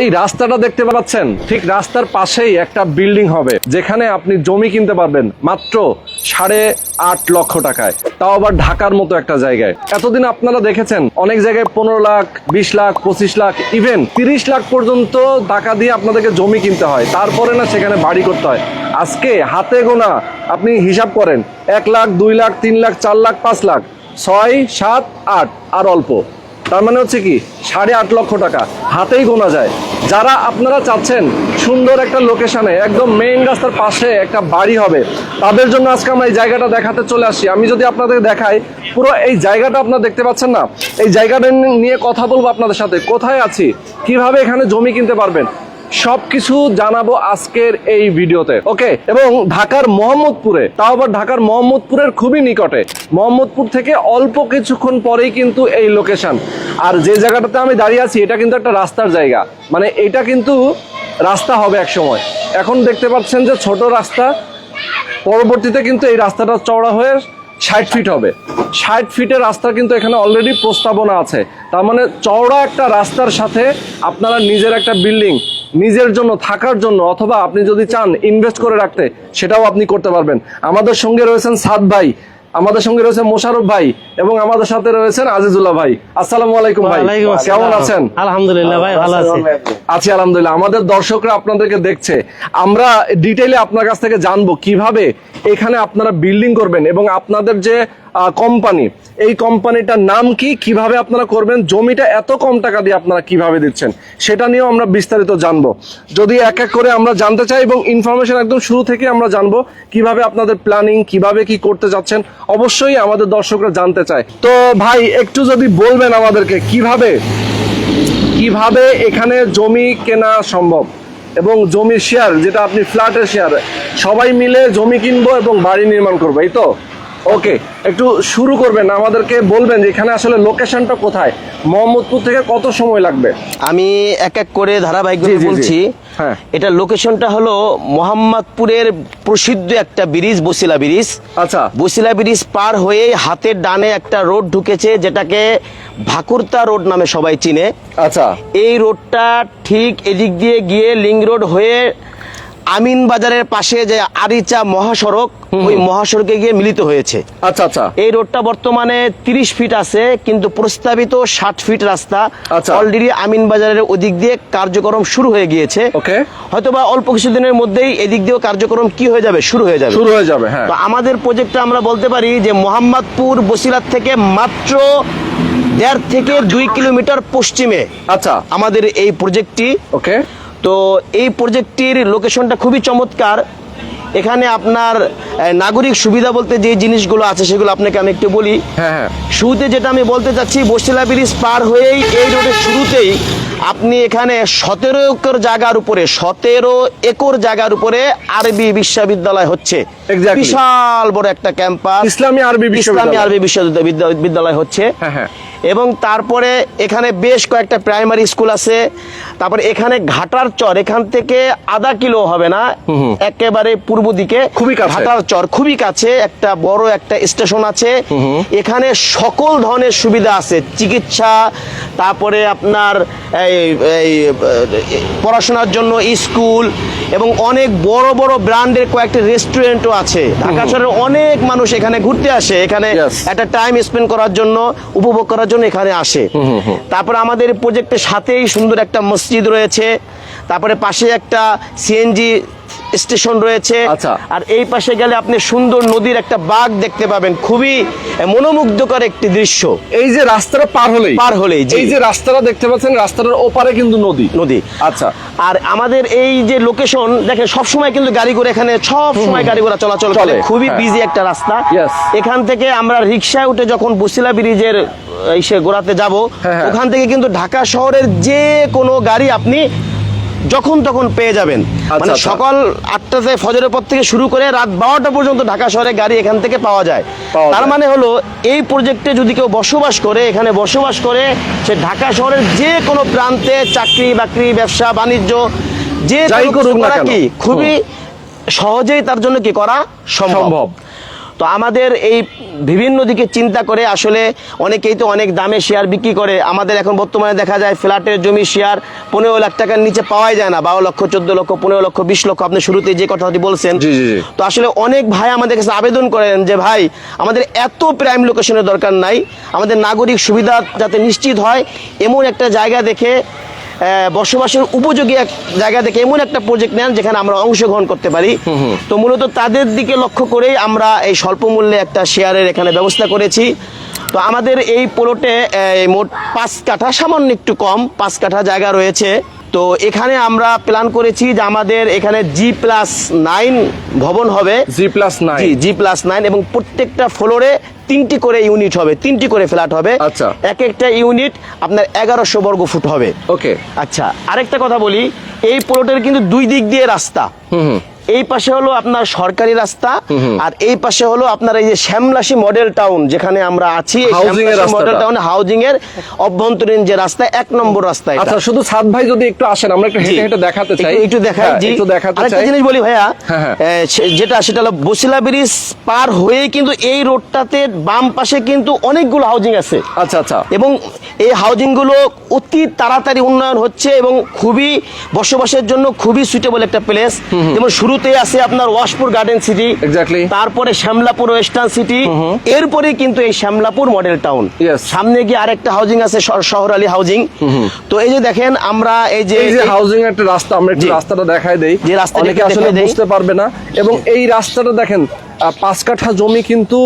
এই রাস্তাটা দেখতে পাচ্ছেন? ঠিক রাস্তার পাশেই একটা বিল্ডিং হবে, যেখানে আপনি জমি কিনতে পারবেন মাত্র সাড়ে আট লক্ষ টাকায়। তাও আবার ঢাকার মতো একটা জায়গায়। এতদিন আপনারা দেখেছেন, অনেক জায়গায় পনেরো লাখ, বিশ লাখ, পঁচিশ লাখ ইভেন তিরিশ লাখ পর্যন্ত টাকা দিয়ে আপনাদেরকে জমি কিনতে হয়। তারপরে না সেখানে বাড়ি করতে হয়। আজকে হাতে গোনা আপনি হিসাব করেন, এক লাখ, দুই লাখ, তিন লাখ, চার লাখ, পাঁচ লাখ, ছয়, সাত, আট, আর অল্প। তার মানে হচ্ছে কি, সাড়ে আট লক্ষ টাকা। হাতেই গোনা যায়। যারা আপনারা চাচ্ছেন সুন্দর একটা লোকেশনে, একদম মেইন রাস্তার পাশে একটা বাড়ি হবে, তাদের জন্য আজকে আমরা এই জায়গাটা দেখাতে চলে আসি আমি যদি আপনাদের দেখাই, পুরো এই জায়গাটা আপনারা দেখতে পাচ্ছেন না? এই জায়গাটা নিয়ে কথা বলব আপনাদের সাথে। কোথায় আছি? কীভাবে এখানে জমি কিনতে পারবেন? সবকিছু জানাব আজকের এই ভিডিওতে। ওকে, এবং ঢাকার মোহাম্মদপুরে, তাও আবার ঢাকার মোহাম্মদপুরের খুবই নিকটে। মোহাম্মদপুর থেকে অল্প কিছুক্ষণ পরেই কিন্তু এই লোকেশন। আর যে জায়গাটাতে আমি দাঁড়িয়ে আছি, এটা কিন্তু একটা রাস্তার জায়গা। মানে এটা কিন্তু রাস্তা হবে এক সময় এখন দেখতে পাচ্ছেন যে ছোট রাস্তা, পরবর্তীতে কিন্তু এই রাস্তাটা চওড়া হয়ে ষাট ফিট হবে। ষাট ফিটের রাস্তা কিন্তু এখানে অলরেডি প্রস্তাবনা আছে। তার মানে চওড়া একটা রাস্তার সাথে আপনারা নিজের একটা বিল্ডিং নিজের জন্য থাকার জন্য অথবা আপনি যদি চান ইনভেস্ট করে রাখতে সেটাও আপনি করতে পারবেন। আমাদের সঙ্গে রয়েছেন সাদ ভাই আমাদের সঙ্গে রয়েছে মোশারফ ভাই এবং আমাদের সাথে রয়েছেন আজিজুল্লাহ ভাই। আসসালামু আলাইকুম ভাই। কেমন আছেন? আলহামদুলিল্লাহ ভাই ভালো আছি। আছি আলহামদুলিল্লাহ। আমাদের দর্শকরা আপনাদেরকে দেখছে। আমরা ডিটেইলে আপনার কাছ থেকে জানব কীভাবে এখানে আপনারা বিল্ডিং করবেন এবং আপনাদের যে কোম্পানি এই কোম্পানিটার নাম কি? কীভাবে আপনারা করবেন? জমিটা এত কম টাকা দিয়ে আপনারা কীভাবে দিচ্ছেন? সেটা নিয়েও আমরা বিস্তারিত জানব। যদি এক এক করে আমরা জানতে চাই এবং ইনফরমেশন একদম শুরু থেকে আমরা জানব কীভাবে আপনাদের প্ল্যানিং কীভাবে কি করতে যাচ্ছেন, অবশ্যই আমাদের দর্শকরা জানতে চায়। তো ভাই, একটু যদি বলবেন আমাদেরকে, কীভাবে কীভাবে এখানে জমি কেনা সম্ভব? এবং জমির শেয়ার যেটা আপনি ফ্ল্যাটের শেয়ার সবাই মিলে জমি কিনবো এবং বাড়ি নির্মাণ করব, এই তো? ওকে একটু শুরু করবেন আমাদেরকে বলবেন যে এখানে আসলে লোকেশনটা কোথায়? মোহাম্মদপুর থেকে কত সময় লাগবে? আমি এক এক করে ধারাবাহিক। বলছি হ্যাঁ। এটা লোকেশনটা হলো মোহাম্মদপুরের প্রসিদ্ধ একটা ব্রিজ বসিলা ব্রিজ। আচ্ছা। বসিলা ব্রিজ পার হয়ে হাতের ডানে একটা রোড ঢুকেছে যেটাকে ভাকুরতা রোড নামে সবাই চিনে। আচ্ছা। এই রোডটা ঠিক এদিক দিয়ে গিয়ে লিং রোড হয়ে আমিন বাজারের পাশে যে আরিচা মহাসড়ক ওই মহাসড়কে গিয়ে মিলিত হয়েছে। আচ্ছা আচ্ছা। এই রোডটা বর্তমানে তিরিশ ফিট আছে কিন্তু প্রস্তাবিত ষাট ফিট রাস্তা। আচ্ছা। অলরেডি আমিন বাজারের ওদিক দিয়ে কার্যক্রম শুরু হয়ে গিয়েছে। ওকে। হয়তোবা অল্প কিছুদিনের মধ্যেই এদিক দিয়েও কার্যক্রম কি হয়ে যাবে? শুরু হয়ে যাবে। শুরু হয়ে যাবে হ্যাঁ। তো আমাদের প্রজেক্টটা আমরা বলতে পারি যে মোহাম্মদপুর বসিলার থেকে মাত্র দেড় থেকে দুই কিলোমিটার পশ্চিমে আচ্ছা। আমাদের এই প্রজেক্টটি ওকে। তো এই প্রজেক্টটির লোকেশনটা খুবই চমৎকার। এখানে আপনার নাগরিক সুবিধা বলতে যে জিনিসগুলো আছে সেগুলো আপনাকে আমি একটু বলি। হ্যাঁ হ্যাঁ। শুরুতে যেটা আমি বলতে চাচ্ছি বসিলা ব্রিজ পার হয়েই এই রোডের শুরুতেই আপনি এখানে সতেরো একর জায়গার উপরে সতেরো একর জায়গার উপরে আরবি বিশ্ববিদ্যালয় হচ্ছে. বিশাল বড় একটা ক্যাম্পাস ইসলামী আরবি ইসলামী বিশ্ববিদ্যালয়। আরবি বিশ্ববিদ্যালয় বিদ্যালয় হচ্ছে। হ্যাঁ, হ্যাঁ। এবং তারপরে এখানে বেশ কয়েকটা প্রাইমারি স্কুল আছে। তারপরে এখানে ঘাটার চর এখান থেকে আধা কিলো হবে না একেবারে পূর্ব দিকে। খুবই কাছে। ঘাটার চর খুবই কাছে একটা বড় একটা স্টেশন আছে। এখানে সকল ধরনের সুবিধা আছে চিকিৎসা তারপরে আপনার এই এই, পড়াশোনার জন্য স্কুল এবং অনেক বড় বড় ব্র্যান্ডের কয়েকটা রেস্টুরেন্টও আছে। ঢাকা শহরের অনেক মানুষ এখানে ঘুরতে আসে। এখানে একটা টাইম স্পেন্ড করার জন্য উপভোগ করার জন্য এখানে আসে। তারপরে আমাদের প্রজেক্টের সাথেই সুন্দর একটা মসজিদ রয়েছে। তারপরে পাশে একটা সিএনজি স্টেশন রয়েছে। আচ্ছা। আর এই পাশে গেলে আপনি সুন্দর নদীর একটা বাঘ দেখতে পাবেন। খুবই মনোমুগ্ধকর একটি দৃশ্য। এই যে রাস্তাটা পার হলেই। পার হলেই, এই যে রাস্তাটা দেখতে পাচ্ছেন রাস্তাটার ওপারে কিন্তু নদী। নদী। আচ্ছা। আর আমাদের এই যে লোকেশন দেখেন সব সময় কিন্তু গাড়ি করে এখানে সব সময় গাড়ি ঘোড়া চলাচল করে। খুবই হ্যাঁ। বিজি একটা রাস্তা। এখান থেকে আমরা রিক্সায় উঠে যখন বসিলা ব্রিজের এসে গোড়াতে যাব হ্যাঁ, হ্যাঁ। ওখান থেকে কিন্তু ঢাকা শহরের যে কোনো গাড়ি আপনি যখন তখন পেয়ে যাবেন। মানে আচ্ছা। সকাল আটটাতে ফজরের পর থেকে শুরু করে রাত বারোটা পর্যন্ত ঢাকা শহরে গাড়ি এখান থেকে পাওয়া যায়। তার মানে হলো এই প্রজেক্টে যদি কেউ বসবাস করে এখানে বসবাস করে সে ঢাকা শহরের যে কোনো প্রান্তে চাকরি বাকরি ব্যবসা বাণিজ্য যে। কি খুবই সহজেই তার জন্য কি করা সম্ভব। তো আমাদের এই বিভিন্ন দিকে চিন্তা করে আসলে অনেকেই তো অনেক দামে শেয়ার বিক্রি করে। আমাদের এখন বর্তমানে দেখা যায় ফ্ল্যাটের জমি শেয়ার পনেরো লাখ টাকার নিচে পাওয়াই যায় না। বারো লক্ষ চোদ্দ লক্ষ পনেরো লক্ষ বিশ লক্ষ আপনি শুরুতে যে কথাটি বলছেন। তো আসলে অনেক ভাই আমাদের কাছে আবেদন করেন যে ভাই আমাদের এত প্রাইম লোকেশনের দরকার নাই। আমাদের নাগরিক সুবিধা যাতে নিশ্চিত হয় এমন একটা জায়গা দেখে বসবাসের উপযোগী এক জায়গা থেকে এমন একটা প্রজেক্ট নেন যেখানে আমরা অংশগ্রহণ করতে পারি। তো মূলত তাদের দিকে লক্ষ্য করেই আমরা এই স্বল্প মূল্যে একটা শেয়ারের এখানে ব্যবস্থা করেছি। তো আমাদের এই প্লটে মোট পাঁচ কাঠা সামান্য একটু কম পাঁচ কাঠা জায়গা রয়েছে। তো এখানে আমরা প্ল্যান করেছি যে আমাদের এখানে জি প্লাস নাইন ভবন হবে। G plus G nine G plus nine এবং প্রত্যেকটা ফ্লোরে তিনটি করে ইউনিট হবে তিনটি করে ফ্ল্যাট হবে। আচ্ছা। এক একটা ইউনিট আপনার এগারোশো বর্গ ফুট হবে। ওকে আচ্ছা আরেকটা কথা বলি এই প্লটের কিন্তু দুই দিক দিয়ে রাস্তা। এই পাশে হলো আপনার সরকারি রাস্তা আর এই পাশে হলো আপনার এই যে শ্যামলাসী মডেল টাউন যেখানে আমরা আছি মডেল টাউন হাউজিং এর অভ্যন্তরীণ যে রাস্তা এক নম্বর রাস্তা আচ্ছা শুধু সাদ ভাই যদি একটু আসেন আমরা একটু হেঁটে হেঁটে দেখাতে চাই। একটু- দেখাই হ্যাঁ, একটু দেখাতে আরেকটা চাই। জিনিস বলি ভাইয়া হ্যাঁ, হ্যাঁ। যেটা সেটা হলো বসিলা ব্রিজ পার হয়ে কিন্তু এই রোডটাতে বাম পাশে কিন্তু অনেকগুলো হাউজিং আছে। আচ্ছা আচ্ছা। এবং এই হাউজিংগুলো অতি তাড়াতাড়ি উন্নয়ন হচ্ছে এবং খুবই বসবাসের জন্য খুবই সুইটেবল একটা প্লেস যেমন শুরুতে আছে আপনার ওয়াশপুর গার্ডেন সিটি. তারপরে শ্যামলাপুর ওয়েস্টার্ন সিটি এরপরে কিন্তু এই শ্যামলাপুর মডেল টাউন. সামনে গিয়ে আরেকটা হাউজিং আছে শহর আলী হাউজিং তো এই যে দেখেন আমরা এই যে এই যে হাউজিং একটা রাস্তা আমরা একটু রাস্তাটা দেখাই দেই। যে রাস্তা অনেকে আসলে বুঝতে পারবে না। এবং এই রাস্তাটা দেখেন পাঁচ কাঠা জমি কিন্তু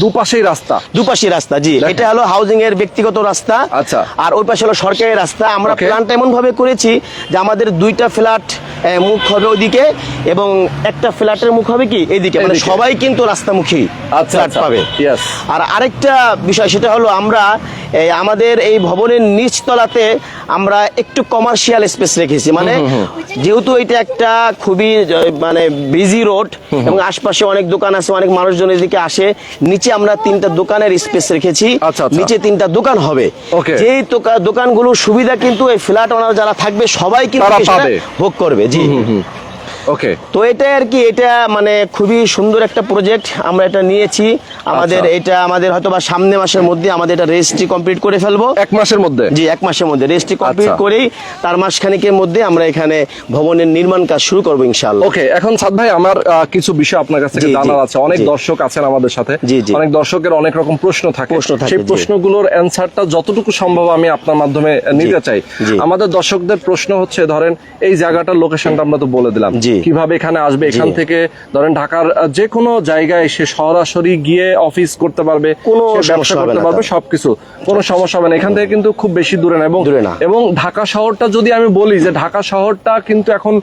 দুপাশেই রাস্তা। দুপাশে রাস্তা জি। এটা হলো হাউজিং এর ব্যক্তিগত রাস্তা। আচ্ছা। আর ওই পাশে হলো সরকারি রাস্তা। আমরা. প্ল্যানটা এমন ভাবে করেছি যে আমাদের দুইটা ফ্ল্যাট মুখ হবে ওইদিকে এবং একটা ফ্ল্যাটের মুখ হবে কি? এইদিকে। মানে সবাই কিন্তু রাস্তামুখী আচ্ছা, ফ্ল্যাট আচ্ছা। পাবে। Yes. আর আরেকটা বিষয় সেটা হলো আমরা এই আমাদের এই ভবনের নিচতলাতে আমরা একটু কমার্শিয়াল স্পেস রেখেছি। মানে যেহেতু এটা একটা খুবই মানে বিজি রোড এবং আশপাশে অনেক দোকান আছে অনেক মানুষজন এদিকে আসে। নিচে আমরা তিনটা দোকানের স্পেস রেখেছি। আচ্ছা, আচ্ছা। নিচে তিনটা দোকান হবে। যে যেই দোকা- দোকানগুলোর সুবিধা কিন্তু এই ফ্ল্যাট ওনার যারা থাকবে সবাই কিন্তু। ভোগ করবে জি। ওকে তো এটা আর কি এটা মানে খুবই সুন্দর একটা প্রজেক্ট আমরা এটা নিয়েছি। আমাদের আচ্ছা। এটা আমাদের হয়তো বা সামনে মাসের মধ্যে আমাদের এটা রেজিস্ট্রি কমপ্লিট করে ফেলব। এক মাসের মধ্যে? জি এক মাসের মধ্যে। রেজিস্ট্রি কমপ্লিট আচ্ছা। করেই তার মাসখানিকের মধ্যে আমরা এখানে ভবনের নির্মাণ কাজ শুরু করব ইনশাআল্লাহ। ওকে এখন সাদ ভাই আমার কিছু বিষয় আপনার কাছ থেকে জানার আছে। অনেক দর্শক আছেন আমাদের সাথে। জি, জি। অনেক দর্শকের অনেক রকম প্রশ্ন থাকে। প্রশ্ন থাকে, সেই প্রশ্নগুলোর অ্যান্সারটা যতটুকু সম্ভব আমি আপনার মাধ্যমে নিতে চাই। আমাদের দর্শকদের প্রশ্ন হচ্ছে ধরেন এই জায়গাটার লোকেশনটা আমরা তো বলে দিলাম। জি। কীভাবে এখানে আসবে? এখান থেকে ধরেন ঢাকার যে কোনো জায়গায় সে সরাসরি গিয়ে অফিস করতে পারবে কোনো ব্যবসা করতে পারবে সবকিছু। কোনো সমস্যা হবে না। এখান থেকে কিন্তু খুব বেশি দূরে না এবং দূরে না। এবং ঢাকা শহরটা যদি আমি বলি যে ঢাকা শহরটা কিন্তু এখন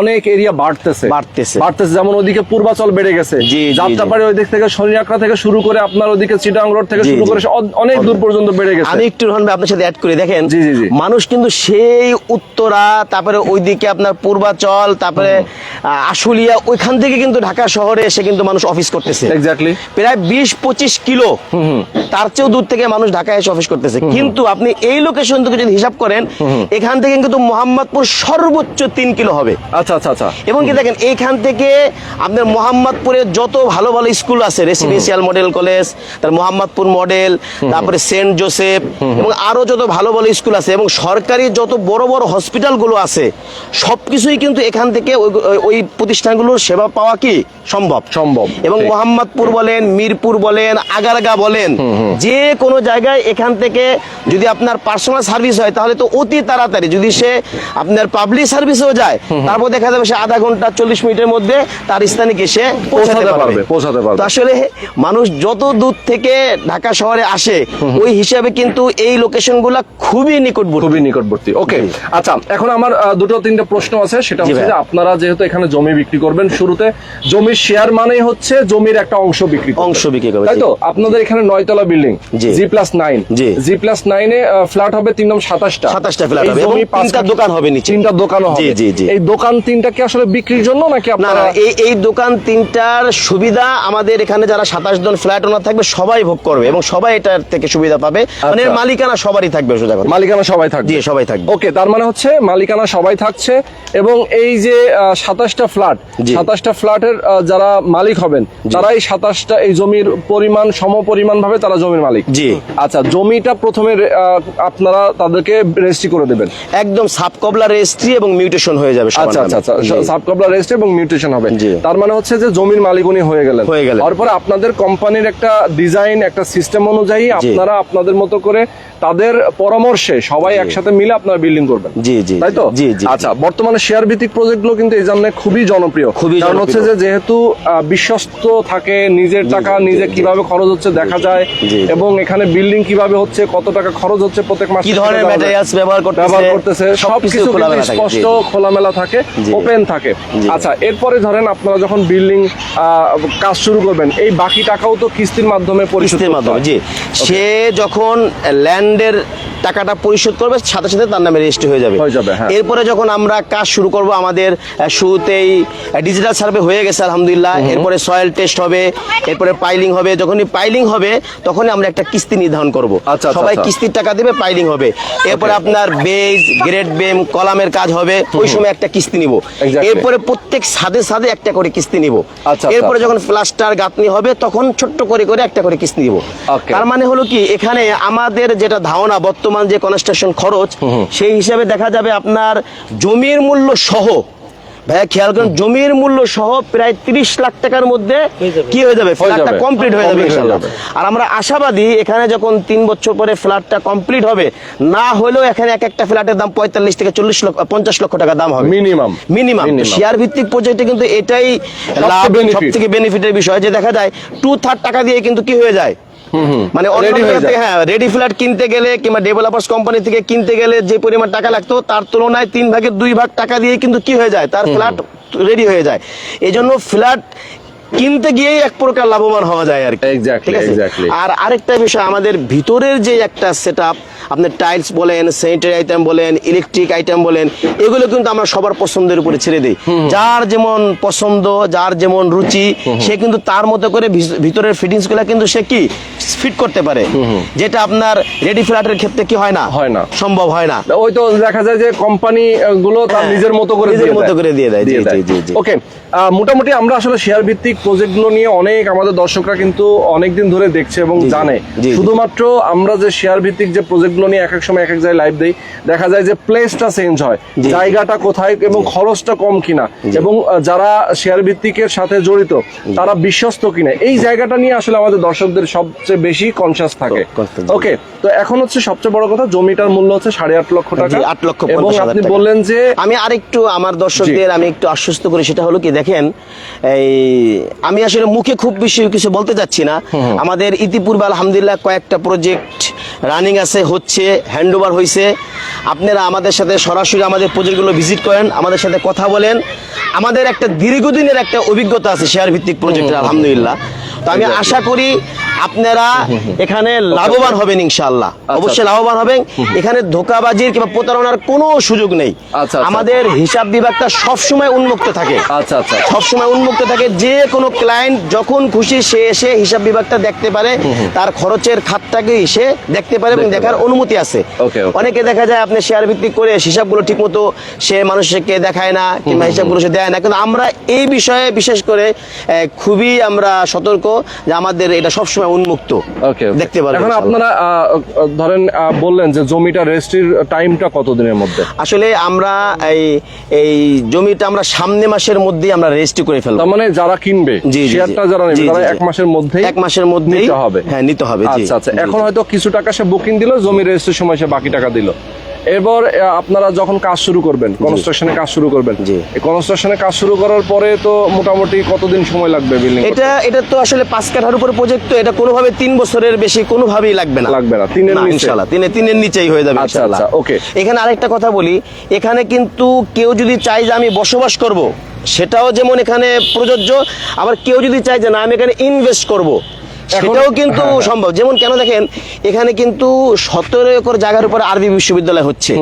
অনেক এরিয়া বাড়তেছে। বাড়তেছে। বাড়তেছে। যেমন ওদিকে পূর্বাচল বেড়ে গেছে। যাত্রাবাড়ি ওই দিক থেকে শনিয়াকড়া থেকে শুরু করে আপনার ওদিকে চিটাং রোড থেকে শুরু করে অনেক দূর পর্যন্ত বেড়ে গেছে। আমি একটু আপনার সাথে অ্যাড করে। দেখেন জি, জি, জি। মানুষ কিন্তু সেই উত্তরা তারপরে ওইদিকে আপনার পূর্বাচল তারপরে আশুলিয়া ওইখান থেকে কিন্তু ঢাকা শহরে এসে কিন্তু মানুষ অফিস করতেছে। এক্স্যাক্টলি প্রায় বিশ পঁচিশ কিলো। তার চেয়েও দূর থেকে মানুষ ঢাকায় এসে অফিস করতেছে। কিন্তু আপনি এই লোকেশন থেকে যদি হিসাব করেন এখান থেকে কিন্তু মোহাম্মদপুর সর্বোচ্চ তিন কিলো হবে। আচ্ছা আচ্ছা আচ্ছা। এবং কি দেখেন এইখান থেকে আপনার মোহাম্মদপুরে যত ভালো ভালো স্কুল আছে রেসিডেন্সিয়াল মডেল কলেজ তার মোহাম্মদপুর মডেল তারপরে সেন্ট জোসেফ এবং আরও যত ভালো ভালো স্কুল আছে এবং সরকারি যত বড় বড় হসপিটালগুলো আছে সবকিছুই কিন্তু এখান থেকে ওই- ওই- প্রতিষ্ঠানগুলোর সেবা পাওয়া কি? সম্ভব। সম্ভব, এবং মোহাম্মদপুর বলেন মিরপুর বলেন আগারগা বলেন যে কোনো জায়গায় এখান থেকে যদি আপনার পার্সোনাল সার্ভিস হয় তাহলে তো অতি তাড়াতাড়ি। যদি সে আপনার পাবলিক সার্ভিসেও যায় তারপর দেখা যাবে সে আধা ঘণ্টা চল্লিশ মিনিটের মধ্যে তার স্থানে গিয়ে পৌঁছাতে পারবে, পৌঁছাতে পারবে। আসলে মানুষ যত দূর থেকে ঢাকা শহরে আসে ওই হিসাবে কিন্তু এই লোকেশনগুলা খুবই নিকটবর্তী। খুবই নিকটবর্তী। ওকে আচ্ছা এখন আমার দুটো তিনটে প্রশ্ন আছে। সেটা হচ্ছে। যে আপনারা যেহেতু এখানে জমি বিক্রি করবেন শুরুতে জমির শেয়ার মানেই হচ্ছে জমির একটা অংশ বিক্রি অংশ বিক্রি করবে, তাই তো আপনাদের এখানে নয়তলা building G. Plus nine G. Plus নাইনে ফ্ল্যাট হবে তিন নম্বর সাতাশটা 27টা flat এই হবে এবং তিনটা দোকান হবে নিচে। তিনটা দোকানও হবে জি, জি। এই দোকান তিনটা কি আসলে বিক্রির জন্য নাকি আপনারা এই এই দোকান তিনটার সুবিধা আমাদের এখানে যারা সাতাশ জন ফ্ল্যাট ওনার থাকবে সবাই ভোগ করবে এবং সবাই এটার থেকে সুবিধা পাবে মানে আচ্ছা। মালিকানা সবারই থাকবে সোজা মালিকানা সবাই থাকবে জি সবাই থাকবে ওকে তার মানে হচ্ছে মালিকানা সবাই থাকছে এবং এই যে সাতাশটা ফ্ল্যাট সাতাশটা ফ্ল্যাটের যারা মালিক হবেন তারা এই সাতাশটা এই জমির পরিমাণ সম পরিমাণ ভাবে তারা জমির মালিক। জি। আচ্ছা জমিটা প্রথমে আপনারা তাদেরকে রেজিস্ট্রি করে দেবেন। একদম সাবকবলা রেজিস্ট্রি এবং মিউটেশন হয়ে যাবে আচ্ছা আচ্ছা আচ্ছা জি। সাবকবলা রেজিস্ট্রি এবং মিউটেশন হবে। তার মানে হচ্ছে যে জমির মালিক উনি হয়ে গেলেন। হয়ে গেলেন। তারপরে আপনাদের কোম্পানির একটা ডিজাইন একটা সিস্টেম অনুযায়ী আপনারা আপনাদের মতো করে তাদের পরামর্শে সবাই একসাথে মিলে আপনারা বিল্ডিং করবেন। জি, জি, তাই তো? জি, জি, আচ্ছা বর্তমানে শেয়ার ভিত্তিক প্রজেক্টগুলো কিন্তু এই জন্য খুবই জনপ্রিয়। খুবই কারণ হচ্ছে যে যেহেতু বিশ্বস্ত থাকে নিজের টাকা নিজে কীভাবে খরচ হচ্ছে দেখা যায়। এবং এখানে বিল্ডিং কীভাবে হচ্ছে কত টাকা খরচ হচ্ছে প্রত্যেক মাসে কি ধরনের। ম্যাটেরিয়ালস ব্যবহার করতেছে ব্যবহার করতেছে সবকিছু। স্পষ্ট। খোলামেলা থাকে ওপেন থাকে। আচ্ছা এরপরে ধরেন আপনারা যখন বিল্ডিং কাজ শুরু করবেন এই বাকি টাকাও তো কিস্তির মাধ্যমে পরিশোধ কিস্তির করতে মাধ্যমে। জি। সে যখন ল্যান্ডের টাকাটা পরিশোধ করবে সাথে সাথে তার নামে রেজিস্ট্রি হয়ে যাবে। হয়ে যাবে, হ্যাঁ। এরপরে যখন আমরা কাজ শুরু করব আমাদের শুরুতেই ডিজিটাল সার্ভে হয়ে গেছে আলহামদুলিল্লাহ। এরপরে সয়েল টেস্ট হবে এরপরে পাইলিং হবে। যখনই পাইলিং হবে তখনই আমরা একটা কিস্তি নির্ধারণ করব। আচ্ছা, আচ্ছা, সবাই আচ্ছা। কিস্তির টাকা দেবে পাইলিং হবে। এরপরে আপনার বেজ গ্রেড বেম কলামের কাজ হবে ওই সময় একটা কিস্তি নিব। এরপরে প্রত্যেক সাদে সাদে একটা করে কিস্তি নিব। এরপরে। যখন প্লাস্টার গাঁথনি হবে তখন ছোট্ট করে করে একটা করে কিস্তি দিব Okay. তার মানে হলো কি এখানে আমাদের যেটা ধারণা বর্তমান যে কনস্ট্রাকশন খরচ সেই হিসাবে দেখা যাবে আপনার জমির মূল্য সহ ভাইয়া খেয়াল করেন জমির মূল্য সহ প্রায় তিরিশ লাখ টাকার মধ্যে কি হয়ে যাবে ফ্ল্যাটটা কমপ্লিট হয়ে যাবে। আর আমরা আশাবাদী এখানে যখন তিন বছর পরে ফ্ল্যাটটা কমপ্লিট হবে না হলেও এখানে এক একটা ফ্ল্যাটের দাম পঁয়তাল্লিশ থেকে চল্লিশ লক্ষ পঞ্চাশ লক্ষ টাকা দাম হবে. Minimum Minimum। শেয়ার ভিত্তিক প্রজেক্টে কিন্তু এটাই লাভ benefit। সব থেকে বেনিফিটের বিষয় যে দেখা যায় টু থার্ড টাকা দিয়ে কিন্তু কি হয়ে যায় মানে হয়ে রেডি ফ্ল্যাট কিনতে গেলে কিংবা ডেভেলপার্স কোম্পানি থেকে কিনতে গেলে যে পরিমাণ টাকা লাগতো তার তুলনায় তিন ভাগের দুই ভাগ টাকা দিয়ে কিন্তু কি হয়ে যায়? তার ফ্ল্যাট রেডি হয়ে যায়। এই জন্য ফ্ল্যাট কিনতে গিয়েই এক প্রকার লাভবান হওয়া যায় আর কি। ঠিক আছে? আর আরেকটা বিষয় আমাদের ভিতরের যে একটা সেট আপ আপনার টাইলস বলেন স্যানিটারি আইটেম বলেন ইলেকট্রিক আইটেম বলেন এগুলো কিন্তু আমরা সবার পছন্দের উপরে ছেড়ে দিই। যার যেমন পছন্দ যার যেমন রুচি সে কিন্তু তার মতো করে ভিতরের ফিটিংসগুলা কিন্তু সে কি? ফিট করতে পারে। যেটা আপনার রেডি ফ্ল্যাটের ক্ষেত্রে কি হয় না? হয় না। সম্ভব হয় না। ওই তো দেখা যায় যে কোম্পানি গুলো তার হ্যাঁ, নিজের মতো করে নিজের মতো করে দিয়ে দেয়, জি, জি, জি, জি। ওকে মোটামুটি আমরা আসলে শেয়ার ভিত্তিক প্রজেক্টগুলো নিয়ে অনেক আমাদের দর্শকরা কিন্তু অনেকদিন ধরে দেখছে এবং জানে। শুধুমাত্র আমরা যে শেয়ার ভিত্তিক যে প্রজেক্ট গুলো নিয়ে এক এক সময় এক এক জায়গায় লাইভ দেই। দেখা যায় যে প্লেসটা চেঞ্জ হয় জায়গাটা কোথায় এবং খরচটা কম কিনা। এবং যারা শেয়ার ভিত্তিকের সাথে জড়িত তারা বিশ্বস্ত কিনা। এই জায়গাটা নিয়ে আসলে আমাদের দর্শকদের সবচেয়ে বেশি কনসিয়াস থাকে। ওকে তো এখন হচ্ছে সবচেয়ে বড় কথা জমিটার মূল্য হচ্ছে সাড়ে আট লক্ষ টাকা। আট লক্ষ এবং আপনি বললেন যে আমি আরেকটু আমার দর্শকদের আমি একটু আশ্বস্ত করি সেটা হলো কি দেখেন এই আমি আসলে মুখে খুব বেশি কিছু বলতে চাচ্ছি না। আমাদের ইতিপূর্বে আলহামদুলিল্লাহ কয়েকটা প্রজেক্ট রানিং আছে হচ্ছে হ্যান্ড ওভার হয়েছে আপনারা আমাদের সাথে সরাসরি আমাদের প্রজেক্টগুলো ভিজিট করেন আমাদের সাথে কথা বলেন। আমাদের একটা দীর্ঘদিনের একটা অভিজ্ঞতা আছে শেয়ার ভিত্তিক প্রজেক্টের আলহামদুলিল্লাহ। তো আমি আশা করি আপনারা এখানে লাভবান হবেন ইনশাআল্লাহ। অবশ্যই লাভবান হবেন। এখানে ধোকাবাজির কিংবা প্রতারণার কোনো সুযোগ নেই। আচ্ছা, আচ্ছা। আমাদের হিসাব বিভাগটা সবসময় উন্মুক্ত থাকে। আচ্ছা আচ্ছা সবসময় উন্মুক্ত থাকে। যে কোনো ক্লায়েন্ট যখন খুশি সে এসে হিসাব বিভাগটা দেখতে পারে। তার খরচের খাতটাকে সে দেখতে পারে এবং দেখার অনুমতি আছে. অনেকে দেখা যায় আপনি শেয়ার ভিত্তিক করে হিসাবগুলো ঠিক মতো সে মানুষকে দেখায় না কিংবা হিসাবগুলো সে দেয় না। কিন্তু আমরা এই বিষয়ে বিশেষ করে খুবই আমরা সতর্ক যে আমাদের এটা সবসময় উন্মুক্ত। দেখতে পারবেন এখন আপনারা ধরেন বললেন যে জমিটা রেজিস্ট্রির টাইমটা কতদিনের মধ্যে? আসলে আমরা এই এই জমিটা আমরা সামনে মাসের মধ্যেই আমরা রেজিস্ট্রি করে ফেলব। মানে যারা কিনবে। শেয়ারটা যারা নেবে তারা। এক মাসের মধ্যেই এক মাসের মধ্যেই নিতে হবে। হ্যাঁ নিতে হবে জি, আচ্ছা আচ্ছা। এখন হয়তো কিছু টাকা সে বুকিং দিল জমি রেজিস্ট্রির সময় সে বাকি টাকা দিল। এরপর আপনারা যখন কাজ শুরু করবেন কনস্ট্রাকশনে কাজ শুরু করবেন জি। এই কনস্ট্রাকশনে কাজ শুরু করার পরে তো মোটামুটি কতদিন সময় লাগবে বিল্ডিং এটা এটা তো আসলে পাঁচ কাঠার উপরে প্রজেক্ট তো এটা কোনোভাবে তিন বছরের বেশি কোনোভাবেই লাগবে না লাগবে না, তিনের। ইনশাআল্লাহ তিনে তিনের নিচেই হয়ে যাবে আচ্ছা, ইনশাআল্লাহ আচ্ছা, okay. এখানে আরেকটা কথা বলি এখানে কিন্তু কেউ যদি চায় যে আমি বসবাস করব সেটাও যেমন এখানে প্রযোজ্য আবার কেউ যদি চায় যে না আমি এখানে ইনভেস্ট করব সেটাও কিন্তু হ্যাঁ, হ্যাঁ। সম্ভব। যেমন কেন দেখেন এখানে কিন্তু সতেরো একর জায়গার উপর আরবি বিশ্ববিদ্যালয় হচ্ছে।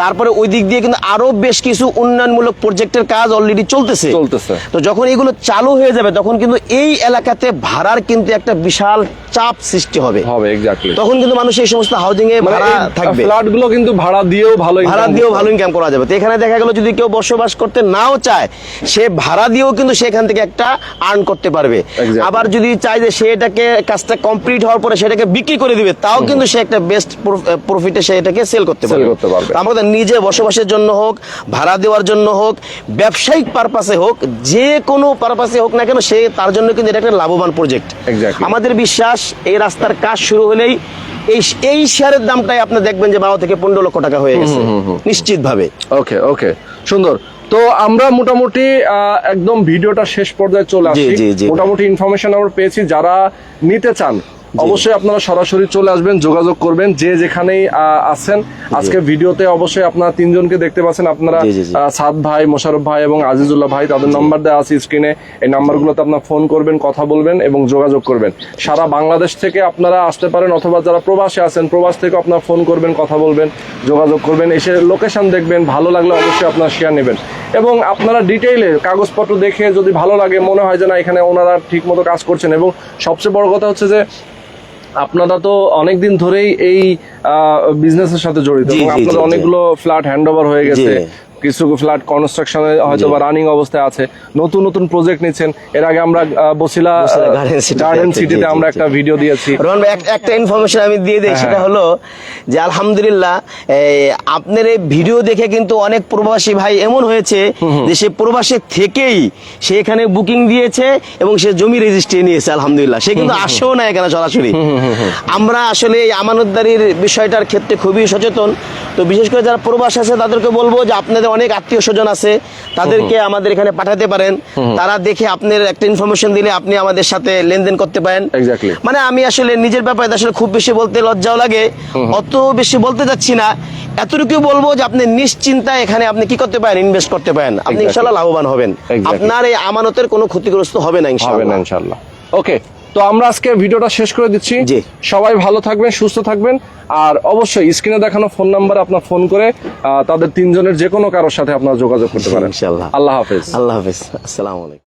তারপরে ওই দিক দিয়ে কিন্তু আরও বেশ কিছু উন্নয়নমূলক প্রজেক্টের কাজ অলরেডি চলতেছে। চলতেছে। তো যখন এগুলো চালু হয়ে যাবে তখন কিন্তু এই এলাকাতে ভাড়ার কিন্তু একটা বিশাল চাপ সৃষ্টি হবে। হবে এক্স্যাক্টলি তখন কিন্তু মানুষ এই সমস্ত হাউজিং এ ভাড়া থাকবে। ফ্ল্যাটগুলো কিন্তু ভাড়া দিয়েও ভালো ভাড়া দিয়েও ভালো ইনকাম করা যাবে। তো এখানে দেখা গেল যদি কেউ বসবাস করতে নাও চায় সে ভাড়া দিয়েও কিন্তু সেখান থেকে একটা আর্ন করতে পারবে। আবার যদি চায় যে সে এটাকে কাজটা কমপ্লিট হওয়ার পরে সেটাকে বিক্রি করে দিবে তাও কিন্তু সে একটা বেস্ট প্রফিটে সে এটাকে সেল করতে পারবে। আমাদের নিজে বসবাসের জন্য হোক ভাড়া দেওয়ার জন্য হোক ব্যবসায়িক পারপাসে হোক যে কোনো পারপাসে হোক না কেন সে তার জন্য কিন্তু এটা একটা লাভবান প্রজেক্ট আমাদের বিশ্বাস এই রাস্তার কাজ শুরু হলেই এই এই শেয়ারের দামটাই আপনি দেখবেন যে বারো থেকে পনেরো লক্ষ টাকা হয়ে গেছে। নিশ্চিত ভাবে ওকে ওকে সুন্দর। তো আমরা মোটামুটি একদম ভিডিওটা শেষ পর্যায়ে চলে আসি। মোটামুটি ইনফরমেশন আমরা পেয়েছি যারা নিতে চান অবশ্যই আপনারা সরাসরি চলে আসবেন যোগাযোগ করবেন যে যেখানেই আছেন। আজকে ভিডিওতে অবশ্যই আপনারা তিনজনকে দেখতে পাচ্ছেন। আপনারা সাদ ভাই মোশারফ ভাই এবং আজিজুল্লাহ ভাই তাদের নাম্বার দেওয়া আছে স্ক্রিনে এই নাম্বারগুলোতে আপনারা ফোন করবেন কথা বলবেন এবং যোগাযোগ করবেন। সারা বাংলাদেশ থেকে আপনারা আসতে পারেন অথবা যারা প্রবাসে আছেন প্রবাস থেকে আপনারা ফোন করবেন কথা বলবেন যোগাযোগ করবেন এসে লোকেশন দেখবেন ভালো লাগলে অবশ্যই আপনারা শেয়ার নেবেন। এবং আপনারা ডিটেইলে কাগজপত্র দেখে যদি ভালো লাগে মনে হয় যে না এখানে ওনারা ঠিক মতো কাজ করছেন। এবং সবচেয়ে বড় কথা হচ্ছে যে আপনারা তো অনেকদিন ধরেই এই বিজনেসের সাথে জড়িত আপনাদের। অনেকগুলো ফ্ল্যাট হ্যান্ড ওভার হয়ে গেছে। কিছু ফ্ল্যাট কনস্ট্রাকশনে হয়তো বা রানিং অবস্থায় আছে। নতুন নতুন প্রজেক্ট নিচ্ছেন। এর আগে আমরা বসিলা গার্ডেন সিটিতে আমরা একটা ভিডিও দিয়েছি। রোহন ভাই, একটা ইনফরমেশন আমি দিয়ে দিই হ্যাঁ, সেটা হলো যে আলহামদুলিল্লাহ আপনার এই ভিডিও দেখে কিন্তু অনেক প্রবাসী ভাই এমন হয়েছে যে সে প্রবাসে থেকেই সে এখানে বুকিং দিয়েছে এবং সে জমি রেজিস্ট্রি নিয়েছে আলহামদুলিল্লাহ। সে কিন্তু আসেও না এখানে সরাসরি। আমরা আসলে এই আমানতদারির বিষয়টার ক্ষেত্রে খুবই সচেতন। তো বিশেষ করে যারা প্রবাস আছে তাদেরকে বলব যে আপনাদের অনেক আত্মীয় স্বজন আছে তাদেরকে আমাদের এখানে পাঠাতে পারেন। তারা দেখে আপনার একটা ইনফরমেশন দিলে আপনি আমাদের সাথে লেনদেন করতে পারেন। মানে আমি আসলে নিজের ব্যাপারে আসলে খুব বেশি বলতে লজ্জাও লাগে অত বেশি বলতে যাচ্ছি না। এতটুকু বলব যে আপনি নিশ্চিন্তায় এখানে আপনি কি করতে পারেন ইনভেস্ট করতে পারেন। আপনি. ইনশাল্লাহ লাভবান হবেন। আপনার এই আমানতের কোনো ক্ষতিগ্রস্ত হবে না হবে না ইনশাল্লাহ ইনশাল্লাহ ওকে তো আমরা আজকে ভিডিওটা শেষ করে দিচ্ছি। সবাই ভালো থাকবেন সুস্থ থাকবেন। আর অবশ্যই স্ক্রিনে দেখানো ফোন নাম্বারে আপনার ফোন করে তাদের তিনজনের যে কোনো কারোর সাথে আপনার যোগাযোগ করতে পারেন। আল্লাহ হাফিজ। আল্লাহ হাফিজ। আসসালামু আলাইকুম।